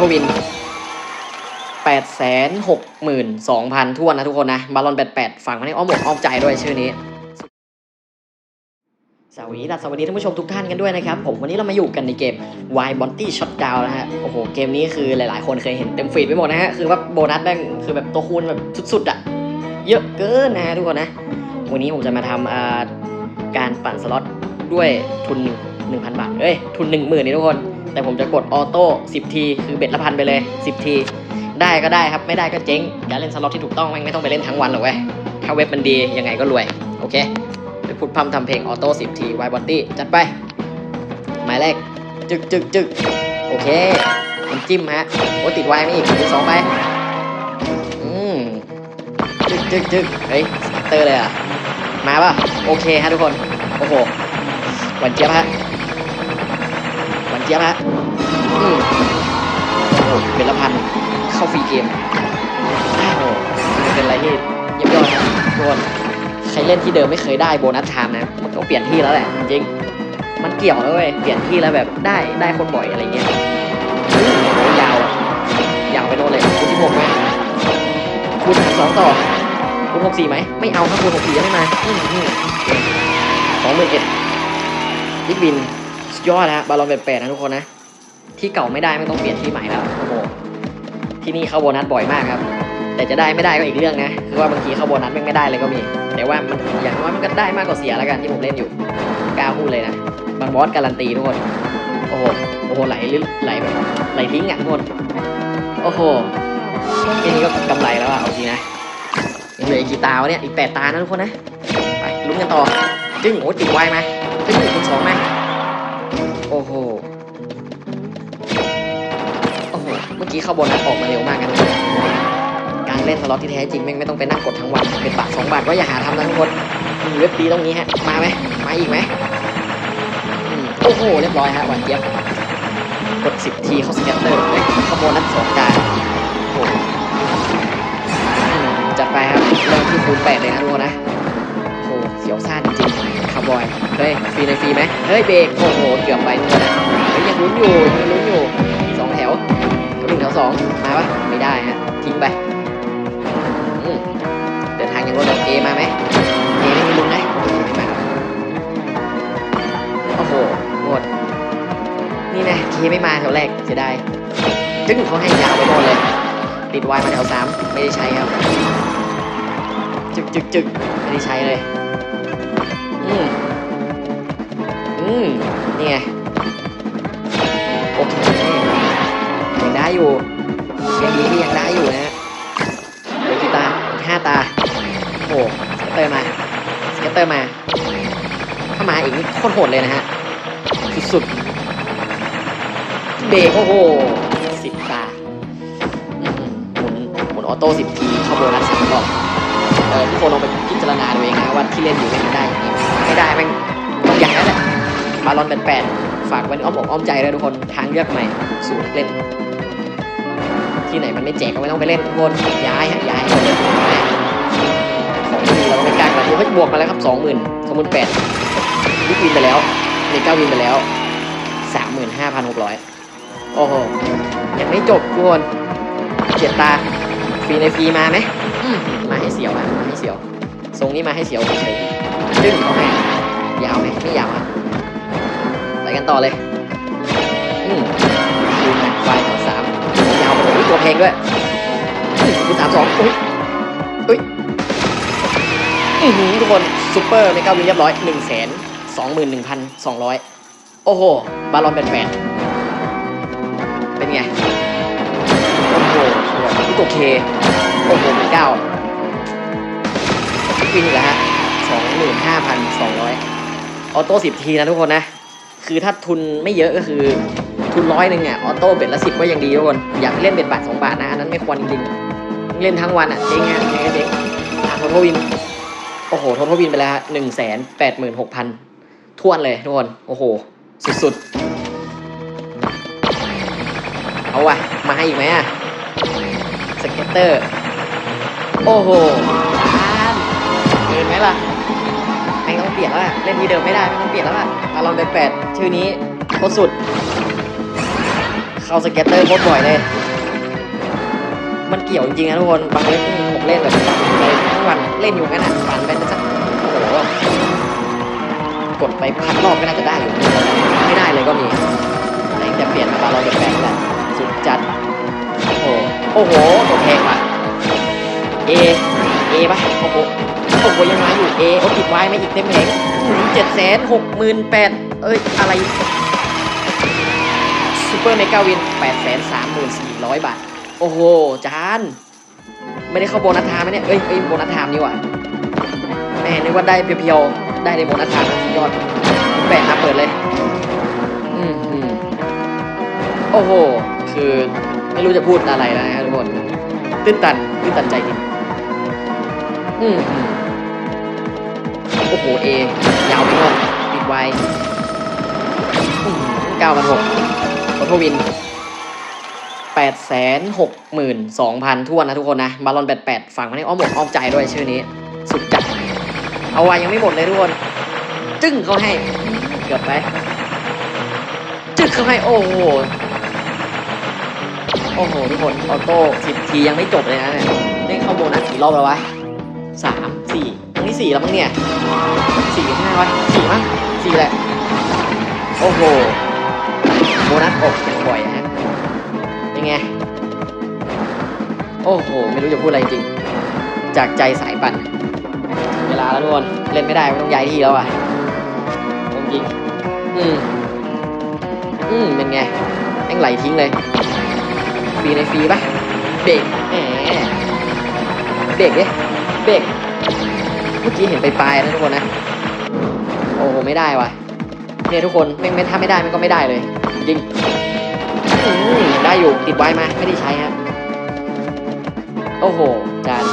ทวินแปดแสนหกหมื่นสองพันทวนนะทุกคนนะ บาลอนแปดแปดฝั่งมาในอ้อมอกอ้อมใจด้วยชื่อนี้ สวัสดีสวัสดีท่านผู้ชมทุกท่านกันด้วยนะครับ ผมวันนี้เรามาอยู่กันในเกม Y b o n t y Shotdown นะฮะ โอ้โห เกมนี้คือหลายๆ คนเคยเห็นเต็มฟีดไปหมดนะฮะ คือว่าโบนัสแม่งคือแบบตัวคูณแบบสุดๆอะเยอะเกินนะฮะทุกคนนะ วันนี้ผมจะมาทำการปั่นสล็อตด้วยทุนหนึ่งพันบาท เอ้ย ทุนหนึ่งหมื่นนี่ทุกคน แต่ผมจะกดออโต้สิบที คือเบ็ดละพันไปเลยสิบที ได้ก็ได้ครับไม่ได้ก็เจ๊งกาเล่นสล็อตที่ถูกต้องแม่งไม่ต้องไปเล่นทั้งวันหรอกเว้ยถ้าเว็บมันดียังไงก็รวย โอเค ไปพูดพร่ำทำเพลงออโต้สิบทีไวบอตี้จัดไป หมายเลขจึกจึกจึกโอเคน้ำจิ้มฮะโอ้ติดไวไม่อีกติดสองไปอืมจึกจึกจึกเฮ้ยสเตอร์เลยอะมาป่ะโอเคฮะทุกคนโอ้โหหวานเจี๊ยบฮะียบฮะอืมโอ้เป็นละพันเข้าฟรีเกมโอ้โหมันเป็นอะไรที่เยี่ยมยอดนะทุกคนใครเล่นที่เดิมไม่เคยได้โบนัสไทม์นะมันต้องเปลี่ยนที่แล้วแหละจริงมันเกี่ยวแล้วเว้ยเปลี่ยนที่แล้วแบบได้ได้คนบ่อยอะไรเงี้ยอื้อโหยาวยาวไปโน่นเลยคูณที่หกไหมคูณสองต่อคูณหกสี่ไหมไม่เอาถ้าคูณหกสี่ยังไม่มาสองหมื่นเอ็ดบิ๊กบิน สุดยอดนะบาลอนแปดๆนะทุกคนนะ ที่เก่าไม่ได้ไม่ต้องเปลี่ยนที่ใหม่แล้วโอ้โหที่นี่เข้าโบนัสบ่อยมากครับ แต่จะได้ไม่ได้ก็อีกเรื่องนะคือว่าบางทีเข้าโบนัสไม่ได้เลยก็มี แต่ว่ามันอย่างน้อยมันก็ได้มากกว่าเสียแล้วกันที่ผมเล่นอยู่กล้าพูดเลยนะบางบอสการันตีทุกคนโอ้โหโอ้โหไหลลึไหลแบบไหลทิ้งอะทุกคนโอ้โหแค่นี้ก็กำไรแล้วอะเอาจริงนะยังเหลืออีกกี่ตาวะเนี่ยอีกแปดตานะทุกคนนะไปลุ้นกันต่อจึ้งโอ้ติดไวไหมจึ้งคุณสองไหม โอ้โห โอ้โห เมื่อกี้เข้าโบนัสออกมาเร็วมากนะกคนการเล่นสล็อตที่แท้จริงแม่งไม่ต้องไปนั่งกดทั้งวันเป็นบาทสองบาทก็อย่าหาทำนะทุกคนมีเว็บดีตรงนี้ฮะ มาไหมมาอีกไหมโอ้โห เรียบร้อยฮะหวานเจี๊ยบกด10ทีเข้าสแกตเตอร์เฮ้ยขโมยนัดสองจานโอ้โหจัดไปครับเริ่มที่คูณแปดเลยนะทุกคนนะ ยวซ่านจริงคาร์บอยเฮ้ยฟรีในฟรีไหมเฮ้ยเบรกโอ้โหเกือบไปทุกคนะเฮ้ยยังลุ้นอยู่ยังลุ้นอยู่สองแถวหนึ่งแถวสองมาปะไม่ได้ฮะทิ้งไปเดินทางยังรถเอมาไหมเอไม่มีลุ้นไหมไม่มาโอ้โหหมดนี่นะเคไม่มาแถวแรกเสียดายจึงเขาให้ยาวไปหมดเลย ติดวายมาแถวสามไม่ได้ใช้ครับ จึกจึกจึกไม่ได้ใช้เลย อืมอืมนี่ไงโอเคยังได้อยู่ยังดีที่ยังได้อยู่นะฮะเหลือกี่ตาห้าตา โอ้โหสเตเตอร์มาสเกตเตอร์มาถ้ามาอีกนี่โคตรโหดเลยนะฮะ สุดๆเบรกโอ้โหสิบตาหมุนหมุนออโต้สิบทีเข้าโบนัสสิบรอบเออทุกคนลองไปพิจารณาดูเองนะว่าที่เล่นอยู่เนี่ยมันได้อย่างนี้ ได้แม่งต้องอย่างนั้นแหละบาลอนเป็นแปดฝากไว้ในอ้อมอกอ้อมใจเลยทุกคนทางเลือกใหม่สู่เล่น ที่ไหนมันไม่แจกก็ไม่ต้องไปเล่นทุกคนย้ายฮะย้ายของที่มีเราไม่กล้ากันเฮ้ยบวกมาแล้วครับสองหมื่นสองหมื่นแปดวิวินไปแล้วในเก้าวินไปแล้วสามหมื่นห้าพันหกร้อยโอ้โหยังไม่จบทุกคนเจ็ดตาฟรีในฟรีมาไหมมาให้เสียวมาให้เสียวทรงนี้มาให้เสียวเฉยดึงเขาให้ ยาวไหมไม่ยาวอะไปกันต่อเลยอืมดูนะไฟแถวสามยาวไปเลยอุ๊ยตัวเพลงด้วยคูณสามสองอุ้ยอุ้ยอือหือทุกคนซูเปอร์ในเก้าวินเรียบร้อยหนึ่งแสนสองหมื่นหนึ่งพันสองร้อยโอ้โห บาลอนเป็นแปดเป็นไง โอ้โหตัวเคโอ้โหเป็นเก้าวินอีกแล้วฮะสองหมื่นห้าพันสองร้อย ออโต้สิบทีนะทุกคนนะ คือถ้าทุนไม่เยอะก็คือทุนร้อยหนึ่งอะออโต้เบ็ดละสิบก็ยังดีทุกคน อยากเล่นเบ็ดบาทสองบาทนะ อันนั้นไม่ควรจริงๆ เล่นทั้งวันอะเจ๊งอะยังไงเจ๊งอะโทโทวิน โอ้โห โทโทวินไปแล้วฮะหนึ่งแสนแปดหมื่นหกพันทวนเลยทุกคน โอ้โห สุดๆ เอาวะมาให้อีกไหมอะสเก็ตเตอร์ โอ้โหล้านเกินไหมล่ะ ลี่ยนแล้วอะเล่นที่เดิมไม่ได้ไม่ต้องเปลี่ยนแล้วล่ะมาลองเบ็ดแปดชื่อนี้โคตรสุด เข้าสเก็ตเตอร์โคตรบ่อยเลย มันเกี่ยวจริงๆนะทุกคนบางเล่นผมเล่นแบบทั้งวันเล่นอยู่งั้นอะฝันไปสักโอ้โหกดไปพันรอบก็น่าจะได้อยู่ไม่ได้เลยก็มีแต่เปลี่ยนมาบาลอนแปลกๆแหละสุดจัดโอ้โหโอ้โหตัวแพงว่ะเอเอปะโอ้โห โอ้โหยังมาอยู่เอโอ้ติดไว้ไม่อีกเต็มแผงเจ็ดแสนหกหมื่นแปดเอ้ย อะไรซูเปอร์เมกาวินแปดแสนสามหมื่นสี่ร้อยบาท โอ้โห จาน ไม่ได้เข้าโบนัสไทม์ไหมเนี่ย เอ้ยเอ้ยโบนัสไทม์นี่หว่าแม่นึกว่าได้เพียวๆ ได้ในโบนัสไทม์นะสุดยอดแปะมาเปิดเลยอืมอืมโอ้โห คือไม่รู้จะพูดอะไรแล้วนะทุกคนตื้นตันตื้นตันใจจริงอืมอืม โอ้โหเอยาวไปหมดปิดไวเก้าพันหกขอโทวินแปดแสนหกหมื่นสองพันทวนนะทุกคนนะบาลอนแปดแปดฝั่งมาในอ้อมอกอ้อมใจด้วยชื่อนี้ สุดจัดเอาไว้ยังไม่หมดเลยทุกคน จึ้งเขาให้เกือบไปจึ้งเขาให้โอ้โหโอ้โหทุกคนออโต้สิบทียังไม่จบเลยนะเนี่ยได้เข้าโบนัสกี่รอบแล้ววะสามสี่ ที่สี่แล้วมั้งเนี่ยสี่ห้าวะสี่มั้งสี่แหละ โอ้โหโบนัสอกอย่างบ่อยนะฮะเป็นไง โอ้โห ไม่รู้จะพูดอะไรจริง จากใจสายปั่น เวลาแล้วทุกคนเล่นไม่ได้ต้องย้ายที่แล้วอะจริงอืมอืมเป็นไงแม่งไหลทิ้งเลยฟรีในฟรีปะเบรกแหมเบรกดิเบรก เมื่อกี้เห็นไปปลายนะทุกคนนะ โอ้โหไม่ได้ว่ะเนี่ยทุกคนไม่ไม่ถ้าไม่ได้มันก็ไม่ได้เลย จริงได้อยู่ติดไว้มาไม่ได้ใช้ฮะโอ้โห จาน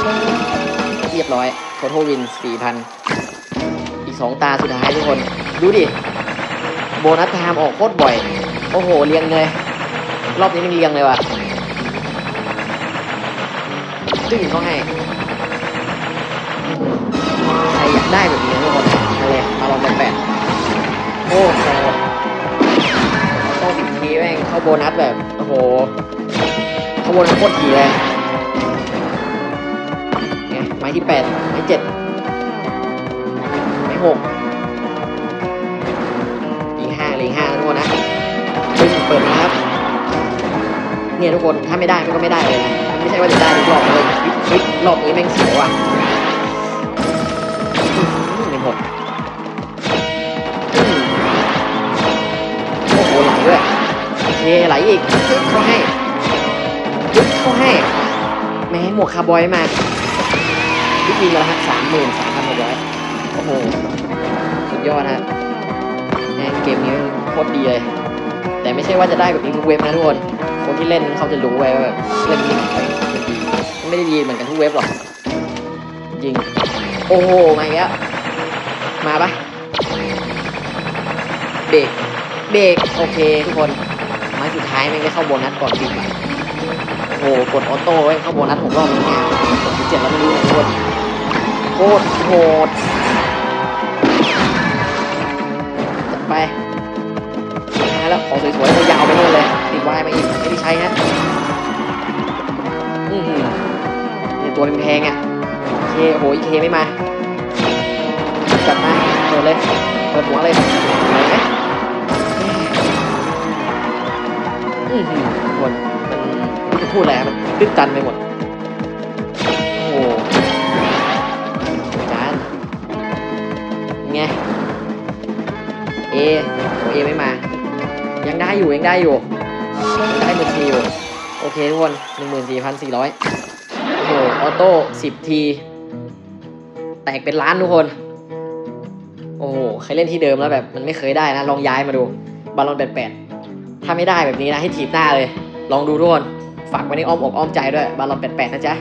เรียบร้อยโททวินสี่พันอีกสองตาสุดท้ายทุกคน ดูดิ โบนัสไทม์ออกโคตรบ่อย โอ้โห เรียงเลย รอบนี้มันเรียงเลยว่ะตึ้งเขาให้ ใครอยากได้แบบนี้ทุกคนมาเลยมาลองแปดโอ้โหต้องสิบทีแม่งเข้าโบนัสแบบ โอ้โหเข้าโบนัสโคตรทีเลยไงไม้ที่แปดไม้เจ็ดไม้หกลิงห้าลิงห้าทุกคนนะตึ้งเปิดมาครับเนี่ยทุกคนถ้าไม่ได้มันก็ไม่ได้เลยนะไม่ใช่ว่าจะได้ทุกรอบเลยเฮ้ยรอบนี้แม่งเสียวว่ะ ไหลอีกยึดเข้าให้ยึดเข้าให้แม้หมวกคาร์บอยมายึดมีมาแล้วฮะสามหมื่นสามพันหกร้อยโอ้โห สุดยอดฮะแม่งเกมนี้โคตรดีเลย แต่ไม่ใช่ว่าจะได้แบบนี้ทุกเว็บนะทุกคน คนที่เล่นเขาจะรู้ไว้ว่าแบบเล่นนมันดีมันไม่ได้ดีเหมือนกันทุกเว็บหรอก จริง โอ้โห มาอีกแล้วมาปะเบรกเบรกโอเคทุกคน ไม้สุดท้ายแม่ได้เข้าโบนัสก่อนปิดอะโอ้โหกดออโต้ไว้เข้าโบนัสหกรอบเนี่ยกดที่เจ็ดแล้วไม่รู้เนี่ยทุกคนโคตรโหดจัดไปสุดท้าแล้วของสวยๆยาวไปนู่นเลยติดวายมาอีกไม่ได้ใช้ฮะอือหือเนี่ยตัวแพงๆอะเคโอ้โหอีเคไม่มาจัดมาเปิดเลยเปิดหัวเลยไหนไหม อือหือทุกคนมันจะพูดอะไรอะมันตื้นตันไปหมด โอ้โหจานไงเอเอไม่มา ยังได้อยู่ยังได้อยู่ยังได้หมื่นทีอยู่ โอเคทุกคนหนึ่งหมื่นสี่พันสี่ร้อยโอ้โหออโต้สิบที แตกเป็นล้านทุกคน โอ้โหเคยเล่นที่เดิมแล้วแบบมันไม่เคยได้นะ ลองย้ายมาดู บอลลอนแปดแปด ถ้าไม่ได้แบบนี้นะให้ถีบหน้าเลย ลองดูทุกคนฝากไว้ในอ้อมอกอ้อมใจด้วยบาลลอนแปดแปดนะจ๊ะ